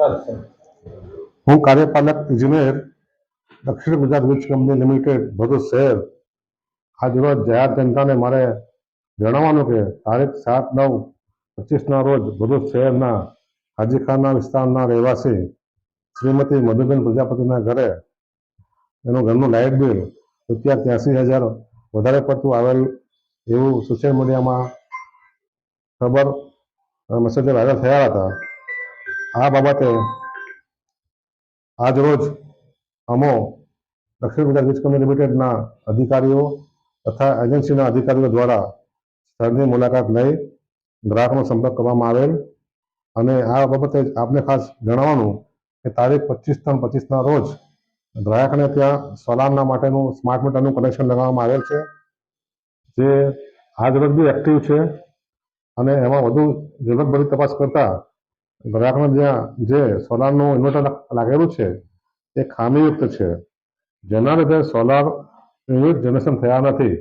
હું કાર્યપાલક ઇજનેર દક્ષિણ ગુજરાત વીજ કંપની લિમિટેડ ભરૂચ શહેર. આજ રોજ જાહેર જનતાને મારે જણાવવાનું કે તારીખ સાત, નવ, પચીસના રોજ ભરૂચ શહેરના હાજીખાના વિસ્તારના રહેવાસી શ્રીમતી મધુબેન પ્રજાપતિના ઘરે એનું ઘરનું લાઇટ બિલ રૂપિયા ત્યાંસી હજાર વધારે પડતું આવેલ એવું સોશિયલ મીડિયામાં ખબર મેસેજ વાયરલ થયા હતા. આ બાબતે આજ રોજ અમો દક્ષિણ ગુજરાત વીજ કંપની લિમિટેડના અધિકારીઓ તથા એજન્સીના અધિકારીઓ દ્વારા સ્થળની મુલાકાત લઈ ગ્રાહકનો સંપર્ક કરવામાં આવેલ. અને આ બાબતે આપને ખાસ જણાવવાનું કે તારીખ પચીસ ત્રણ પચીસના રોજ ગ્રાહકને ત્યાં સોલારના માટેનું સ્માર્ટ મીટરનું કનેક્શન લગાવવામાં આવેલ છે, જે આજ રોજ બી એક્ટિવ છે. અને એમાં વધુ ઝીણવટભરી તપાસ કરતા ગ્રાહકને જ્યાં જે સોલારનું ઇન્વર્ટર લાગેલું છે, એ ખામીયુક્ત છે. જેના લીધે સોલાર યુનિટ જનરેશન થયા નથી.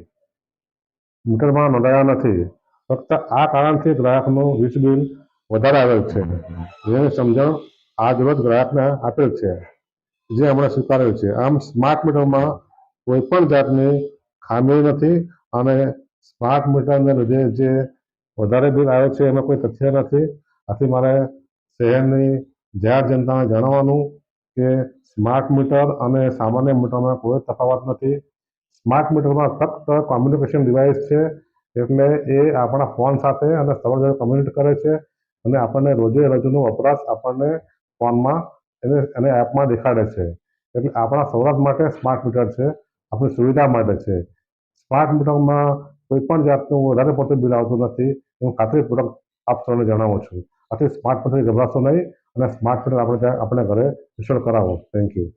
મીટરમાં નોંધાયા નથી. ફક્ત આ કારણથી ગ્રાહકનું વીજ બિલ વધારે આવેલ છે. જેની સમજણ આજ રોજ ગ્રાહકને આપેલ છે. જે હમણાં સ્વીકારેલ છે. આમ સ્માર્ટ મીટરમાં કોઈ પણ જાતની ખામી નથી અને સ્માર્ટ મીટરને લીધે જે વધારે બિલ આવે છે, એમાં કોઈ તથ્ય નથી. આથી મારે શહેરની જાહેર જનતાને જણાવવાનું કે સ્માર્ટ મીટર અને સામાન્ય મીટરમાં કોઈ તફાવત નથી. સ્માર્ટ મીટરમાં ફક્ત કોમ્યુનિકેશન ડિવાઇસ છે, એટલે એ આપણા ફોન સાથે અને સર્વર સાથે કમ્યુનિકેટ કરે છે અને આપણને રોજે રોજનો વપરાશ આપણને ફોનમાં એને એને એપમાં દેખાડે છે. એટલે આપણા સૌરાષ્ટ્ર માટે સ્માર્ટ મીટર છે, આપણી સુવિધા માટે છે. સ્માર્ટ મીટરમાં કોઈ પણ જાતનું વધારે પડતું બિલ આવતું નથી. હું ખાતરીપૂર્વક આપ સૌને જણાવું છું. આથી સ્માર્ટ મીટરથી ગભરાશો નહીં અને સ્માર્ટ મીટર આપણે ત્યાં આપણે ઘરે ઇન્સ્ટોલ કરાવો. Thank you